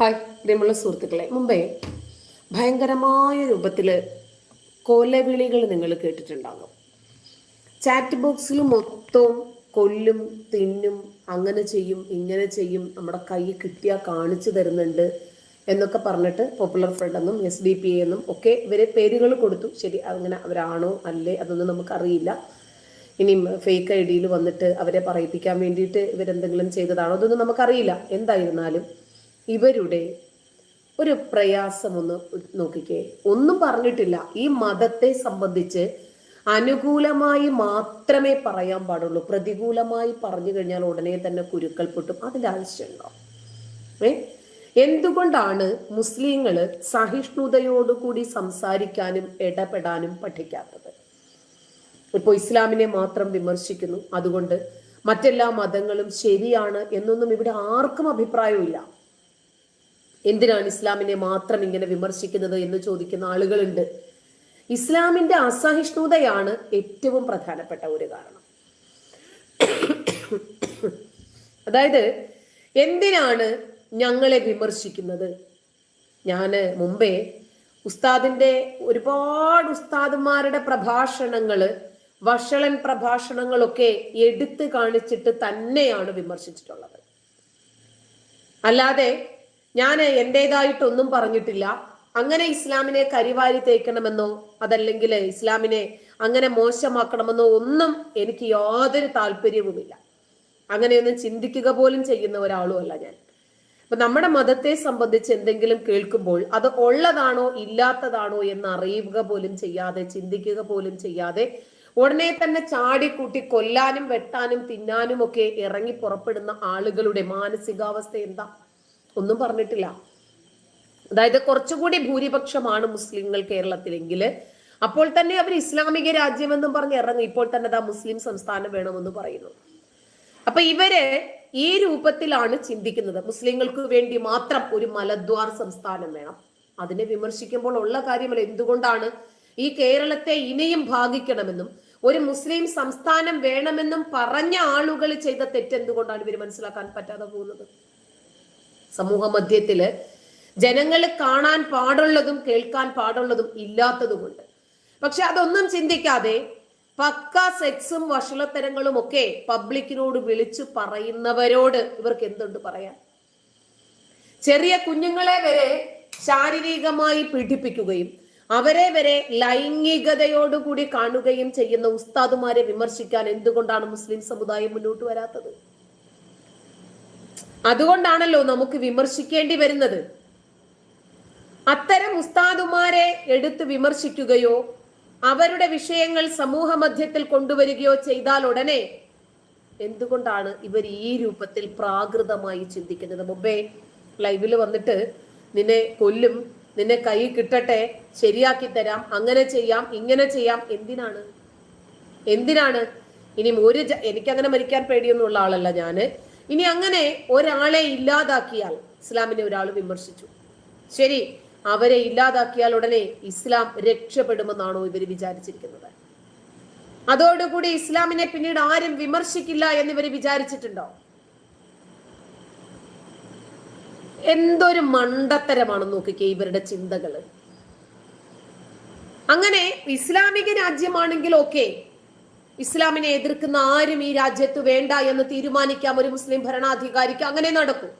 Hi പ്രിയമുള്ള സുഹൃത്തുക്കളെ. മുംബൈ ഭയങ്കരമായ രൂപത്തിൽ കൊലവിളികൾ നിങ്ങൾ കേട്ടിട്ടുണ്ടാകും. ചാറ്റ് ബോക്സിൽ മൊത്തം കൊല്ലും തിന്നും അങ്ങനെ ചെയ്യും ഇങ്ങനെ ചെയ്യും നമ്മുടെ കൈ കിട്ടിയാൽ കാണിച്ചു തരുന്നുണ്ട് എന്നൊക്കെ പറഞ്ഞിട്ട് പോപ്പുലർ ഫ്രണ്ട് എന്നും എസ് ഡി പി എന്നും ഒക്കെ ഇവരെ പേരുകൾ കൊടുത്തു. ശരി അങ്ങനെ അവരാണോ അല്ലേ അതൊന്നും നമുക്കറിയില്ല. ഇനി ഫേക്ക് ഐ ഡിയിൽ വന്നിട്ട് അവരെ പറയിപ്പിക്കാൻ വേണ്ടിയിട്ട് ഇവരെന്തെങ്കിലും ചെയ്തതാണോ അതൊന്നും നമുക്കറിയില്ല. എന്തായിരുന്നാലും ഇവരുടെ ഒരു പ്രയാസം ഒന്ന് നോക്കിക്കേ. ഒന്നും പറഞ്ഞിട്ടില്ല. ഈ മതത്തെ സംബന്ധിച്ച് അനുകൂലമായി മാത്രമേ പറയാൻ പാടുള്ളൂ. പ്രതികൂലമായി പറഞ്ഞു കഴിഞ്ഞാൽ ഉടനെ തന്നെ കുരുക്കൾ പൊട്ടും. അതിന്റെ ആവശ്യമുണ്ടോ ഏ? എന്തുകൊണ്ടാണ് മുസ്ലിങ്ങൾ സഹിഷ്ണുതയോടുകൂടി സംസാരിക്കാനും ഇടപെടാനും പഠിക്കാത്തത്? ഇപ്പോൾ ഇസ്ലാമിനെ മാത്രം വിമർശിക്കുന്നു. അതുകൊണ്ട് മറ്റെല്ലാ മതങ്ങളും ശരിയാണ് എന്നൊന്നും ഇവിടെ ആർക്കും അഭിപ്രായമില്ല എന്തിനാണ് ഇസ്ലാമിനെ മാത്രം ഇങ്ങനെ വിമർശിക്കുന്നത് എന്ന് ചോദിക്കുന്ന ആളുകളുണ്ട്. ഇസ്ലാമിന്റെ അസഹിഷ്ണുതയാണ് ഏറ്റവും പ്രധാനപ്പെട്ട ഒരു കാരണം. അതായത് എന്തിനാണ് ഞങ്ങളെ വിമർശിക്കുന്നത്? ഞാൻ മുമ്പേ ഉസ്താദിന്റെ ഒരുപാട് ഉസ്താദുമാരുടെ പ്രഭാഷണങ്ങൾ വഷളൻ പ്രഭാഷണങ്ങളൊക്കെ എടുത്തു കാണിച്ചിട്ട് തന്നെയാണ് വിമർശിച്ചിട്ടുള്ളത്. അല്ലാതെ ഞാൻ എന്റെതായിട്ടൊന്നും പറഞ്ഞിട്ടില്ല. അങ്ങനെ ഇസ്ലാമിനെ കരിവാരി തേക്കണമെന്നോ അതല്ലെങ്കിൽ ഇസ്ലാമിനെ അങ്ങനെ മോശമാക്കണമെന്നോ ഒന്നും എനിക്ക് യാതൊരു താല്പര്യവുമില്ല. അങ്ങനെയൊന്നും ചിന്തിക്കുക പോലും ചെയ്യുന്ന ഒരാളുമല്ല ഞാൻ. അപ്പൊ നമ്മുടെ മതത്തെ സംബന്ധിച്ച് എന്തെങ്കിലും കേൾക്കുമ്പോൾ അത് ഉള്ളതാണോ ഇല്ലാത്തതാണോ എന്ന് അറിയുക പോലും ചെയ്യാതെ ചിന്തിക്കുക പോലും ചെയ്യാതെ ഉടനെ തന്നെ ചാടിക്കൂട്ടി കൊല്ലാനും വെട്ടാനും തിന്നാനും ഒക്കെ ഇറങ്ങി പുറപ്പെടുന്ന ആളുകളുടെ മാനസികാവസ്ഥ എന്താ? ഒന്നും പറഞ്ഞിട്ടില്ല. അതായത് കുറച്ചുകൂടി ഭൂരിപക്ഷമാണ് മുസ്ലിങ്ങൾ കേരളത്തിലെങ്കിൽ അപ്പോൾ തന്നെ അവർ ഇസ്ലാമിക രാജ്യമെന്നും പറഞ്ഞ് ഇറങ്ങി. ഇപ്പോൾ തന്നെ ദാ മുസ്ലിം സംസ്ഥാനം വേണമെന്ന് പറയുന്നു. അപ്പൊ ഇവർ ഈ രൂപത്തിലാണ് ചിന്തിക്കുന്നത്. മുസ്ലിങ്ങൾക്ക് വേണ്ടി മാത്രം ഒരു മലദ്വാർ സംസ്ഥാനം വേണം. അതിനെ വിമർശിക്കുമ്പോൾ ഉള്ള കാര്യമല്ല എന്തുകൊണ്ടാണ് ഈ കേരളത്തെ ഇനിയും ഭാഗിക്കണമെന്നും ഒരു മുസ്ലിം സംസ്ഥാനം വേണമെന്നും പറഞ്ഞ ആളുകൾ ചെയ്ത തെറ്റെന്തുകൊണ്ടാണ് ഇവർ മനസ്സിലാക്കാൻ പറ്റാതെ പോകുന്നത്? സമൂഹ മധ്യത്തിൽ ജനങ്ങൾ കാണാൻ പാടുള്ളതും കേൾക്കാൻ പാടുള്ളതും ഇല്ലാത്തതുകൊണ്ട് പക്ഷെ അതൊന്നും ചിന്തിക്കാതെ പക്ക സെക്സും വഷളത്തരങ്ങളും ഒക്കെ പബ്ലിക്കിനോട് വിളിച്ചു പറയുന്നവരോട് ഇവർക്ക് എന്തുണ്ട് പറയാൻ? ചെറിയ കുഞ്ഞുങ്ങളെ വരെ ശാരീരികമായി പീഡിപ്പിക്കുകയും അവരെ വരെ ലൈംഗികതയോടുകൂടി കാണുകയും ചെയ്യുന്ന ഉസ്താദുമാരെ വിമർശിക്കാൻ എന്തുകൊണ്ടാണ് മുസ്ലിം സമുദായം മുന്നോട്ട് വരാത്തത്? അതുകൊണ്ടാണല്ലോ നമുക്ക് വിമർശിക്കേണ്ടി വരുന്നത്. അത്തരം ഉസ്താദുമാരെ എടുത്ത് വിമർശിക്കുകയോ അവരുടെ വിഷയങ്ങൾ സമൂഹ മധ്യത്തിൽ കൊണ്ടുവരികയോ ചെയ്താൽ ഉടനെ എന്തുകൊണ്ടാണ് ഇവർ ഈ രൂപത്തിൽ പ്രാകൃതമായി ചിന്തിക്കുന്നത്? മുമ്പേ ലൈവിൽ വന്നിട്ട് നിന്നെ കൊല്ലും നിന്നെ കൈ കിട്ടട്ടെ ശരിയാക്കി തരാം അങ്ങനെ ചെയ്യാം ഇങ്ങനെ ചെയ്യാം എന്തിനാണ്? എന്തിനാണ്? ഇനി ഒരു എനിക്കങ്ങനെ മരിക്കാൻ പേടിയൊന്നുള്ള ആളല്ല ഞാൻ. ഇനി അങ്ങനെ ഒരാളെ ഇല്ലാതാക്കിയാൽ ഇസ്ലാമിനെ ഒരാൾ വിമർശിച്ചു. ശരി അവരെ ഇല്ലാതാക്കിയാൽ ഉടനെ ഇസ്ലാം രക്ഷപ്പെടുമെന്നാണോ ഇവർ വിചാരിച്ചിരിക്കുന്നത്? അതോടുകൂടി ഇസ്ലാമിനെ പിന്നീട് ആരും വിമർശിക്കില്ല എന്ന് ഇവർ വിചാരിച്ചിട്ടുണ്ടോ? എന്തൊരു മണ്ടത്തരമാണ് നോക്കിക്കേ ഇവരുടെ ചിന്തകൾ. അങ്ങനെ ഇസ്ലാമിക രാജ്യമാണെങ്കിൽ ഓക്കെ ഇസ്ലാമിനെ എതിർക്കുന്ന ആരും ഈ രാജ്യത്ത് വേണ്ട എന്ന് തീരുമാനിക്കാം. ഒരു മുസ്ലിം ഭരണാധികാരിക്ക് അങ്ങനെ നടക്കും.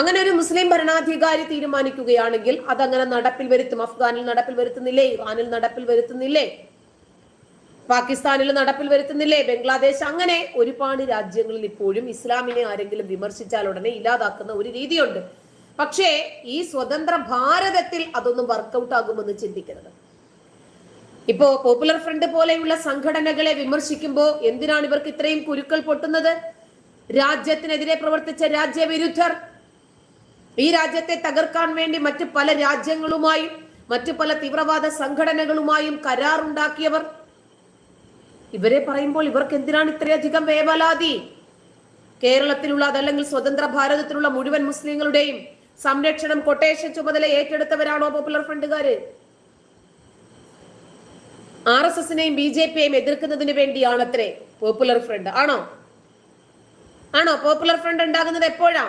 അങ്ങനെ ഒരു മുസ്ലിം ഭരണാധികാരി തീരുമാനിക്കുകയാണെങ്കിൽ അതങ്ങനെ നടപ്പിൽ വരുത്തും. അഫ്ഗാനിൽ നടപ്പിൽ വരുത്തുന്നില്ലേ? ഇറാനിൽ നടപ്പിൽ വരുത്തുന്നില്ലേ? പാകിസ്ഥാനിൽ നടപ്പിൽ വരുത്തുന്നില്ലേ? ബംഗ്ലാദേശ് അങ്ങനെ ഒരുപാട് രാജ്യങ്ങളിൽ ഇപ്പോഴും ഇസ്ലാമിനെ ആരെങ്കിലും വിമർശിച്ചാൽ ഉടനെ ഇല്ലാതാക്കുന്ന ഒരു രീതിയുണ്ട്. പക്ഷേ ഈ സ്വതന്ത്ര ഭാരതത്തിൽ അതൊന്നും വർക്കൗട്ട് ആകുമെന്ന് ചിന്തിക്കരുത്. ഇപ്പോ പോപ്പുലർ ഫ്രണ്ട് പോലെയുള്ള സംഘടനകളെ വിമർശിക്കുമ്പോൾ എന്തിനാണ് ഇവർക്ക് ഇത്രയും കുരുക്കൾ പൊട്ടുന്നത്? രാജ്യത്തിനെതിരെ പ്രവർത്തിച്ച രാജ്യവിരുദ്ധർ ഈ രാജ്യത്തെ തകർക്കാൻ വേണ്ടി മറ്റു പല രാജ്യങ്ങളുമായും മറ്റു പല തീവ്രവാദ സംഘടനകളുമായും കരാറുണ്ടാക്കിയവർ. ഇവരെ പറയുമ്പോൾ ഇവർക്ക് എന്തിനാണ് ഇത്രയധികം വേവലാതി? കേരളത്തിലുള്ള അതല്ലെങ്കിൽ സ്വതന്ത്ര ഭാരതത്തിലുള്ള മുഴുവൻ മുസ്ലിങ്ങളുടെയും സംരക്ഷണം കൊട്ടേഷൻ ചുമതല ഏറ്റെടുത്തവരാണോ പോപ്പുലർ ഫ്രണ്ടുകാര്? ആർ എസ് എസിനെയും ബി ജെ പിയെയും എതിർക്കുന്നതിന് വേണ്ടിയാണ് അത്രേ പോപ്പുലർ ഫ്രണ്ട് ആണോ? ആണോ? പോപ്പുലർ ഫ്രണ്ട് ഉണ്ടാകുന്നത് എപ്പോഴാ?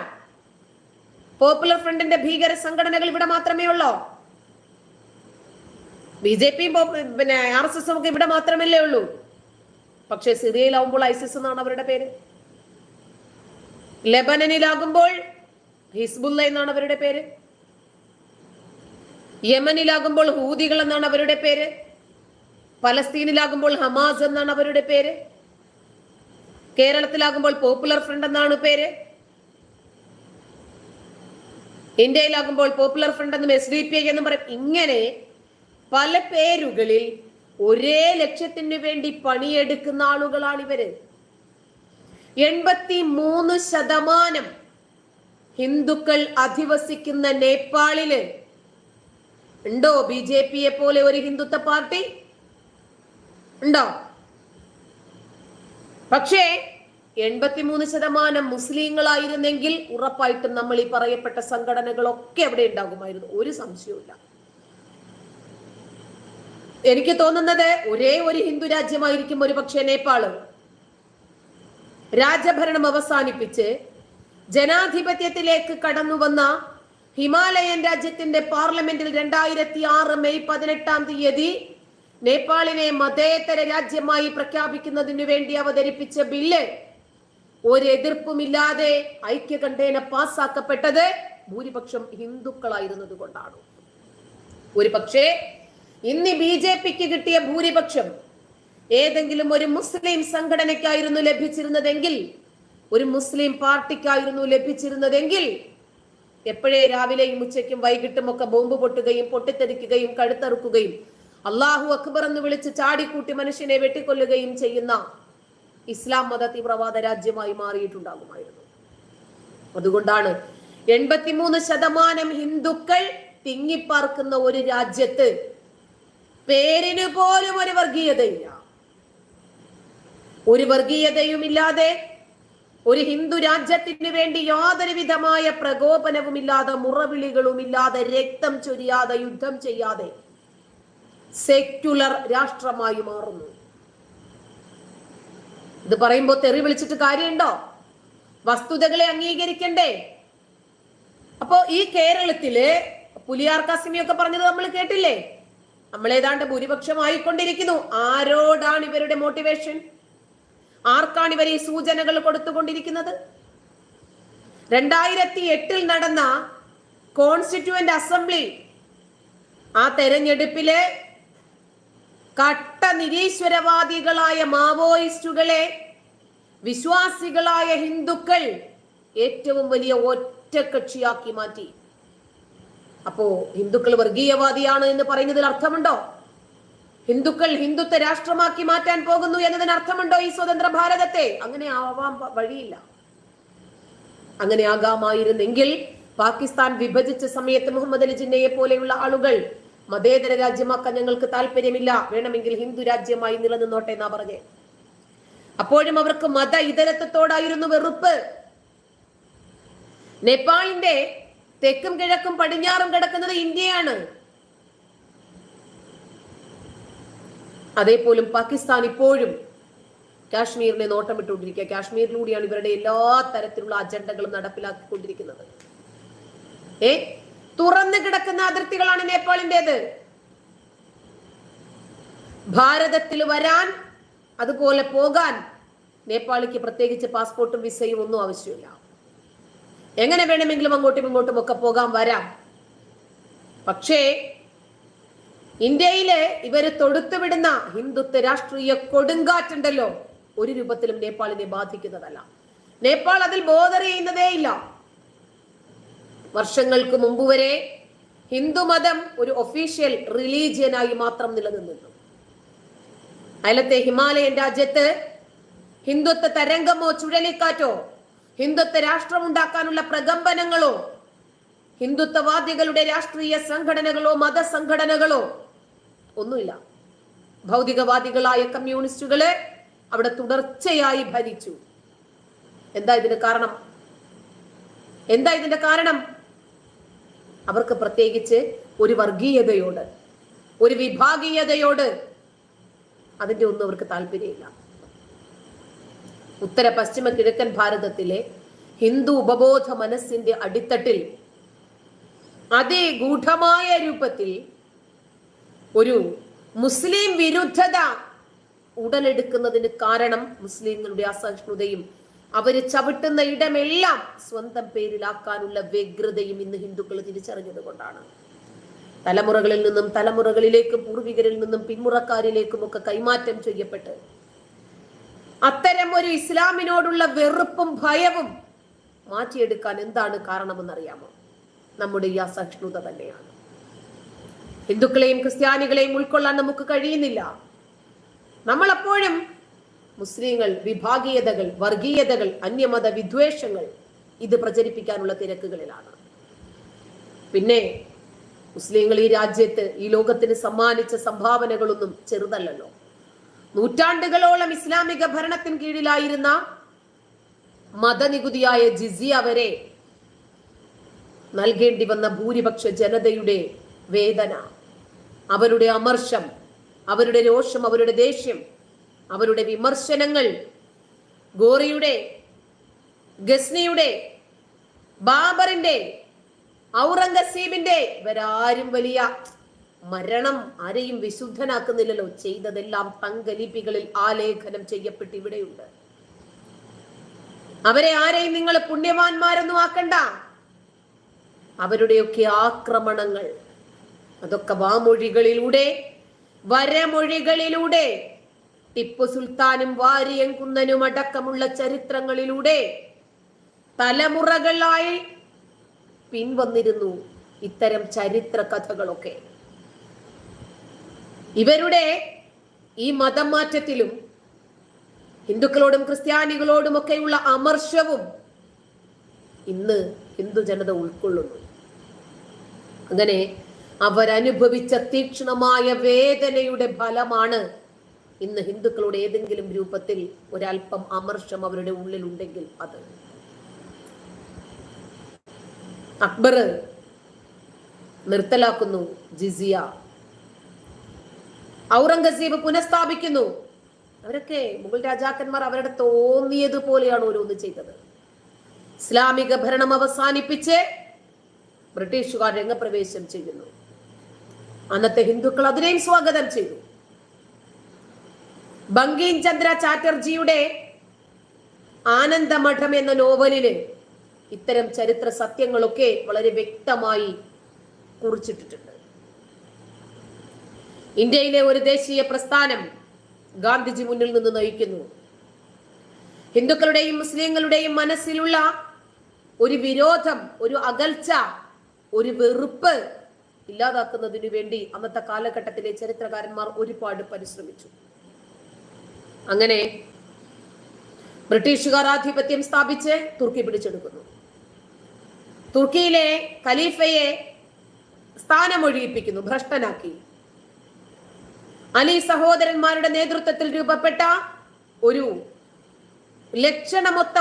പോപ്പുലർ ഫ്രണ്ടിന്റെ ഭീകര സംഘടനകൾ ഇവിടെ മാത്രമേ ഉള്ളോ? ബി ജെ പിയും പിന്നെ ആർ എസ് എസും ഒക്കെ ഇവിടെ മാത്രമല്ലേ ഉള്ളൂ. പക്ഷെ സിറിയയിലാവുമ്പോൾ ഐസിസ് എന്നാണ് അവരുടെ പേര്. ലെബനനിലാകുമ്പോൾ ഹിസ്ബുല്ല എന്നാണ് അവരുടെ പേര്. യമനിലാകുമ്പോൾ ഹൂദികൾ എന്നാണ് അവരുടെ പേര്. പലസ്തീനിലാകുമ്പോൾ ഹമാസ് എന്നാണ് അവരുടെ പേര്? കേരളത്തിലാകുമ്പോൾ പോപ്പുലർ ഫ്രണ്ട് എന്നാണ് പേര്? ഇന്ത്യയിലാകുമ്പോൾ പോപ്പുലർ ഫ്രണ്ട് എന്നും എസ് ഡി പി ഐ എന്നും പറയും. ഇങ്ങനെ പല പേരുകളിൽ ഒരേ ലക്ഷ്യത്തിന് വേണ്ടി പണിയെടുക്കുന്ന ആളുകളാണ് ഇവർ. എൺപത്തി മൂന്ന് ശതമാനം ഹിന്ദുക്കൾ അധിവസിക്കുന്ന നേപ്പാളിൽ. ഉണ്ടോ ബി ജെ പിയെ പോലെ ഒരു ഹിന്ദുത്വ പാർട്ടി? ഉണ്ടോ? പക്ഷേ എൺപത്തിമൂന്ന് ശതമാനം മുസ്ലിങ്ങളായിരുന്നെങ്കിൽ ഉറപ്പായിട്ടും നമ്മൾ ഈ പറയപ്പെട്ട സംഘടനകളൊക്കെ അവിടെ ഉണ്ടാകുമായിരുന്നു. ഒരു സംശയവുമില്ല. എനിക്ക് തോന്നുന്നത് ഒരേ ഒരു ഹിന്ദു രാജ്യമായിരിക്കും ഒരു പക്ഷേ നേപ്പാൾ രാജഭരണം അവസാനിപ്പിച്ച് ജനാധിപത്യത്തിലേക്ക് കടന്നു വന്ന ഹിമാലയൻ രാജ്യത്തിന്റെ പാർലമെന്റിൽ രണ്ടായിരത്തി ആറ് മെയ് പതിനെട്ടാം തീയതി നേപ്പാളിനെ മതേതര രാജ്യമായി പ്രഖ്യാപിക്കുന്നതിനു വേണ്ടി അവതരിപ്പിച്ച ബില്ല് ഒരു എതിർപ്പുമില്ലാതെ ഐക്യകണ്ഠേന പാസ്സാക്കപ്പെട്ടത് ഭൂരിപക്ഷം ഹിന്ദുക്കളായിരുന്നത് കൊണ്ടാണ് ഒരു പക്ഷേ ഇന്ന് ബി ജെ പിക്ക് കിട്ടിയ ഭൂരിപക്ഷം ഏതെങ്കിലും ഒരു മുസ്ലിം സംഘടനയ്ക്കായിരുന്നു ലഭിച്ചിരുന്നതെങ്കിൽ ഒരു മുസ്ലിം പാർട്ടിക്കായിരുന്നു ലഭിച്ചിരുന്നതെങ്കിൽ എപ്പോഴേ രാവിലെയും ഉച്ചയ്ക്കും വൈകിട്ടും ഒക്കെ ബോംബ് പൊട്ടുകയും പൊട്ടിത്തെറിക്കുകയും കഴുത്തറുക്കുകയും അള്ളാഹു അക്ബർ എന്ന് വിളിച്ച് ചാടിക്കൂട്ടി മനുഷ്യനെ വെട്ടിക്കൊല്ലുകയും ചെയ്യുന്ന ഇസ്ലാം മത തീവ്രവാദ രാജ്യമായി മാറിയിട്ടുണ്ടാകുമായിരുന്നു. അതുകൊണ്ടാണ് എൺപത്തിമൂന്ന് ശതമാനം ഹിന്ദുക്കൾ തിങ്ങിപ്പാർക്കുന്ന ഒരു രാജ്യത്ത് പേരിന് പോലും ഒരു വർഗീയതയില്ല. ഒരു വർഗീയതയുമില്ലാതെ ഒരു ഹിന്ദു രാജ്യത്തിന് വേണ്ടി യാതൊരു വിധമായ പ്രകോപനവുമില്ലാതെ മുറവിളികളുമില്ലാതെ രക്തം ചൊരിയാതെ യുദ്ധം ചെയ്യാതെ സെക്യുലർ രാഷ്ട്രമായി മാറുന്നു. ഇത് പറയുമ്പോൾ തെറി വിളിച്ചിട്ട് കാര്യമുണ്ടോ? വസ്തുതകളെ അംഗീകരിക്കണ്ടേ? അപ്പോ ഈ കേരളത്തിൽ പുലിയാർ കാസിമിയൊക്കെ പറഞ്ഞത് നമ്മൾ കേട്ടില്ലേ? നമ്മൾ ഏതാണ്ട് ഭൂരിപക്ഷമായിക്കൊണ്ടിരിക്കുന്നു. ആരോടാണ് ഇവരുടെ മോട്ടിവേഷൻ ആർക്കാണ് ഇവർ ഈ സൂചനകൾ കൊടുത്തുകൊണ്ടിരിക്കുന്നത്? രണ്ടായിരത്തി എട്ടിൽ നടന്ന കോൺസ്റ്റിറ്റ്യൂവന്റ് അസംബ്ലി ആ തെരഞ്ഞെടുപ്പിൽ കട്ട നിരീശ്വരവാദികളായ മാവോയിസ്റ്റുകളെ വിശ്വാസികളായ ഹിന്ദുക്കൾ ഏറ്റവും വലിയ ഒറ്റക്കക്ഷിയാക്കി മാറ്റി. അപ്പോ ഹിന്ദുക്കൾ വർഗീയവാദിയാണ് എന്ന് പറയുന്നതിൽ അർത്ഥമുണ്ടോ? ഹിന്ദുക്കൾ ഹിന്ദുത്വ രാഷ്ട്രമാക്കി മാറ്റാൻ പോകുന്നു എന്നതിന് അർത്ഥമുണ്ടോ ഈ സ്വതന്ത്ര ഭാരതത്തെ? അങ്ങനെ ആവാൻ വഴിയില്ല. അങ്ങനെ ആകാമായിരുന്നെങ്കിൽ പാകിസ്ഥാൻ വിഭജിച്ച സമയത്ത് മുഹമ്മദ് അലി ജിന്നയെ പോലെയുള്ള ആളുകൾ മതേതര രാജ്യമാക്കാൻ ഞങ്ങൾക്ക് താല്പര്യമില്ല. വേണമെങ്കിൽ ഹിന്ദു രാജ്യമായി നിലനിന്നോട്ടെ എന്നാ പറഞ്ഞേ. അപ്പോഴും അവർക്ക് മത ഇതരത്വത്തോടായിരുന്നു വെറുപ്പ്. നേപ്പാളിന്റെ തെക്കും കിഴക്കും പടിഞ്ഞാറും കിടക്കുന്നത് ഇന്ത്യയാണ്. അതേപോലും പാകിസ്ഥാൻ ഇപ്പോഴും കാശ്മീരിനെ നോട്ടമിട്ടുകൊണ്ടിരിക്കുക. കാശ്മീരിലൂടെയാണ് ഇവരുടെ എല്ലാ തരത്തിലുള്ള അജണ്ടകളും നടപ്പിലാക്കിക്കൊണ്ടിരിക്കുന്നത്. ഏ? തുറന്നു കിടക്കുന്ന അതിർത്തികളാണ് നേപ്പാളിന്റെത് ഭാരതത്തിൽ വരാൻ അതുപോലെ പോകാൻ നേപ്പാളിക്ക് പ്രത്യേകിച്ച് പാസ്പോർട്ടും വിസയും ഒന്നും ആവശ്യമില്ല. എങ്ങനെ വേണമെങ്കിലും അങ്ങോട്ടും ഇങ്ങോട്ടും ഒക്കെ പോകാൻ വരാം. പക്ഷേ ഇന്ത്യയിലെ ഇവർ തൊടുത്തുവിടുന്ന ഹിന്ദുത്വ രാഷ്ട്രീയ കൊടുങ്കാറ്റുണ്ടല്ലോ ഒരു രൂപത്തിലും നേപ്പാളിനെ ബാധിക്കുന്നതല്ല. നേപ്പാൾ അതിൽ ബോധർ ഇല്ല. വർഷങ്ങൾക്ക് മുമ്പ് വരെ ഹിന്ദുമതം ഒരു ഒഫീഷ്യൽ റിലീജിയനായി മാത്രം നിലനിന്നിരുന്നു. അയലത്തെ ഹിമാലയൻ രാജ്യത്ത് ഹിന്ദുത്വ തരംഗമോ ചുഴലിക്കാറ്റോ ഹിന്ദുത്വ രാഷ്ട്രമുണ്ടാക്കാനുള്ള പ്രകമ്പനങ്ങളോ ഹിന്ദുത്വവാദികളുടെ രാഷ്ട്രീയ സംഘടനകളോ മതസംഘടനകളോ ഒന്നുമില്ല. ഭൗതികവാദികളായ കമ്മ്യൂണിസ്റ്റുകളെ അവിടെ തുടർച്ചയായി ഭരിച്ചു. എന്താ ഇതിന് കാരണം? എന്താ ഇതിന്റെ കാരണം? അവർക്ക് പ്രത്യേകിച്ച് ഒരു വർഗീയതയോട് ഒരു വിഭാഗീയതയോട് അതിന്റെ ഒന്നും അവർക്ക് താല്പര്യമില്ല. ഉത്തര പശ്ചിമ കിഴക്കൻ ഭാരതത്തിലെ ഹിന്ദു ഉപബോധ മനസ്സിന്റെ അടിത്തട്ടിൽ അതേ ഗൂഢമായ രൂപത്തിൽ ഒരു മുസ്ലിം വിരുദ്ധത ഉടലെടുക്കുന്നതിന് കാരണം മുസ്ലിങ്ങളുടെ അസഹിഷ്ണുതയും അവർ ചവിട്ടുന്ന ഇടമെല്ലാം സ്വന്തം പേരിലാക്കാനുള്ള വ്യഗ്രതയും ഇന്ന് ഹിന്ദുക്കൾ തിരിച്ചറിഞ്ഞത് കൊണ്ടാണ്. തലമുറകളിൽ നിന്നും തലമുറകളിലേക്കും പൂർവികരിൽ നിന്നും പിന്മുറക്കാരിലേക്കും ഒക്കെ കൈമാറ്റം ചെയ്യപ്പെട്ട് അത്തരം ഒരു ഇസ്ലാമിനോടുള്ള വെറുപ്പും ഭയവും മാറ്റിയെടുക്കാൻ എന്താണ് കാരണമെന്നറിയാമോ? നമ്മുടെ ഈ അസഹിഷ്ണുത തന്നെയാണ്. ഹിന്ദുക്കളെയും ക്രിസ്ത്യാനികളെയും ഉൾക്കൊള്ളാൻ നമുക്ക് കഴിയുന്നില്ല. നമ്മൾ അപ്പോഴും മുസ്ലിങ്ങൾ വിഭാഗീയതകൾ വർഗീയതകൾ അന്യമത വിദ്വേഷങ്ങൾ ഇത് പ്രചരിപ്പിക്കാനുള്ള തിരക്കുകളിലാണ്. പിന്നെ മുസ്ലിങ്ങൾ ഈ രാജ്യത്ത് ഈ ലോകത്തിന് സമ്മാനിച്ച സംഭാവനകളൊന്നും ചെറുതല്ലല്ലോ. നൂറ്റാണ്ടുകളോളം ഇസ്ലാമിക ഭരണത്തിന് കീഴിലായിരുന്ന മതനികുതിയായ ജിസിയ വരെ നൽകേണ്ടി വന്ന ഭൂരിപക്ഷ ജനതയുടെ വേദന അവരുടെ അമർഷം അവരുടെ രോഷം അവരുടെ ദേഷ്യം അവരുടെ വിമർശനങ്ങൾ ഗോറിയുടെ ഗസ്നിയുടെ ബാബറിന്റെ ഔറംഗസീബിന്റെ ഇവരാരും വലിയ മരണം ആരെയും വിശുദ്ധനാക്കുന്നില്ലല്ലോ. ചെയ്തതെല്ലാം തങ്കലിപികളിൽ ആലേഖനം ചെയ്യപ്പെട്ട് ഇവിടെയുണ്ട്. അവരെ ആരെയും നിങ്ങൾ പുണ്യവാന്മാരൊന്നും ആക്കണ്ട. അവരുടെയൊക്കെ ആക്രമണങ്ങൾ അതൊക്കെ വാമൊഴികളിലൂടെ വരമൊഴികളിലൂടെ ടിപ്പു സുൽത്താനും വാരിയൻകുന്നനും അടക്കമുള്ള ചരിത്രങ്ങളിലൂടെ തലമുറകളായി പിൻവന്നിരുന്നു ഇത്തരം ചരിത്ര കഥകളൊക്കെ. ഇവരുടെ ഈ മതം മാറ്റത്തിലും ഹിന്ദുക്കളോടും ക്രിസ്ത്യാനികളോടും ഒക്കെയുള്ള അമർഷവും ഇന്ന് ഹിന്ദു ജനത ഉൾക്കൊള്ളുന്നു. അങ്ങനെ അവരനുഭവിച്ച തീക്ഷണമായ വേദനയുടെ ഫലമാണ് ഇന്ന് ഹിന്ദുക്കളുടെ ഏതെങ്കിലും രൂപത്തിൽ ഒരല്പം അമർഷം അവരുടെ ഉള്ളിൽ ഉണ്ടെങ്കിൽ അത്. അക്ബർ നിർത്തലാക്കുന്നു ജിസിയ. ഔറംഗസീബ് പുനഃസ്ഥാപിക്കുന്നു. അവരൊക്കെ മുഗൾ രാജാക്കന്മാർ അവരുടെ തോന്നിയതുപോലെയാണ് ഓരോന്ന് ചെയ്തത്. ഇസ്ലാമിക ഭരണം അവസാനിപ്പിച്ച് ബ്രിട്ടീഷുകാർ രംഗപ്രവേശം ചെയ്യുന്നു. അന്നത്തെ ഹിന്ദുക്കൾ അതിനെയും സ്വാഗതം ചെയ്തു. ബങ്കിം ചന്ദ്ര ചാറ്റർജിയുടെ ആനന്ദമഠം എന്ന നോവലിൽ ഇത്തരം ചരിത്ര സത്യങ്ങളൊക്കെ വളരെ വ്യക്തമായി കുറിച്ചിട്ടിട്ടുണ്ട്. ഇന്ത്യയിലെ ഒരു ദേശീയ പ്രസ്ഥാനം ഗാന്ധിജി മുന്നിൽ നിന്ന് നയിക്കുന്നു. ഹിന്ദുക്കളുടെയും മുസ്ലിങ്ങളുടെയും മനസ്സിലുള്ള ഒരു വിരോധം ഒരു അകൽച്ച ഒരു വെറുപ്പ് ഇല്ലാതാക്കുന്നതിനു വേണ്ടി അന്നത്തെ കാലഘട്ടത്തിലെ ചരിത്രകാരന്മാർ ഒരുപാട് പരിശ്രമിച്ചു. അങ്ങനെ ബ്രിട്ടീഷുകാർ ആധിപത്യം സ്ഥാപിച്ച് തുർക്കി പിടിച്ചെടുക്കുന്നു. തുർക്കിയിലെ ഖലീഫയെ സ്ഥാനമൊഴിയിപ്പിക്കുന്നു ഭ്രഷ്ടനാക്കി. അലി സഹോദരന്മാരുടെ നേതൃത്വത്തിൽ രൂപപ്പെട്ട ഒരു ലക്ഷണമൊത്ത